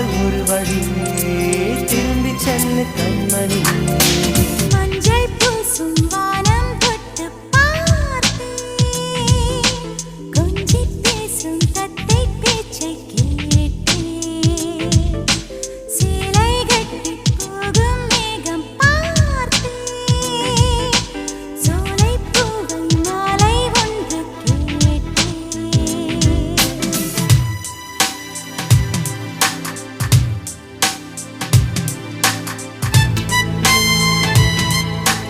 ஒரு வழியே. திரும்பி செல்லு கண்மணி.